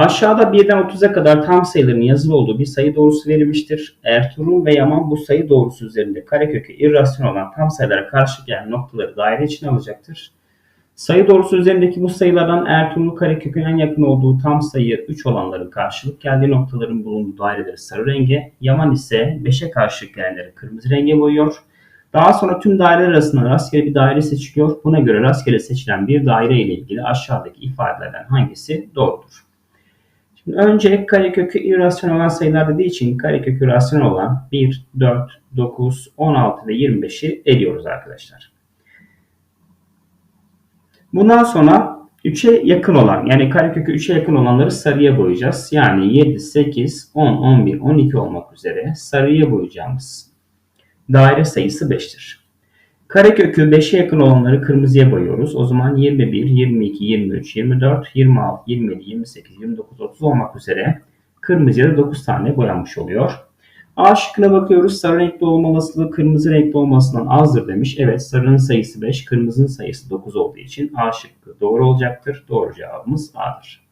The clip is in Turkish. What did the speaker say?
Aşağıda 1'den 30'a kadar tam sayıların yazılı olduğu bir sayı doğrusu verilmiştir. Ertuğrul ve Yaman bu sayı doğrusu üzerinde karekökü irrasyonel olan tam sayılara karşı gelen noktaları daire içine alacaktır. Sayı doğrusu üzerindeki bu sayılardan Ertuğrul karekökün en yakın olduğu tam sayı 3 olanların karşılık geldiği noktaların bulunduğu daireleri sarı renge, Yaman ise 5'e karşılık gelenleri kırmızı renge boyuyor. Daha sonra tüm daireler arasında rastgele bir daire seçiliyor. Buna göre rastgele seçilen bir daire ile ilgili aşağıdaki ifadelerden hangisi doğrudur? Önce karekökü irrasyonel olan sayılar dediği için karekökü rasyonel olan 1, 4, 9, 16 ve 25'i eliyoruz arkadaşlar. Bundan sonra 3'e yakın olan yani karekökü 3'e yakın olanları sarıya boyayacağız. Yani 7, 8, 10, 11, 12 olmak üzere sarıya boyayacağımız daire sayısı 5'tir. Karekökü 5'e yakın olanları kırmızıya boyuyoruz. O zaman 21, 22, 23, 24, 26, 27, 28, 29, 30 olmak üzere kırmızıya da 9 tane boyanmış oluyor. A şıkkına bakıyoruz. Sarı renkli olma olasılığı kırmızı renkli olmasından azdır demiş. Evet sarının sayısı 5, kırmızının sayısı 9 olduğu için A şıkkı doğru olacaktır. Doğru cevabımız A'dır.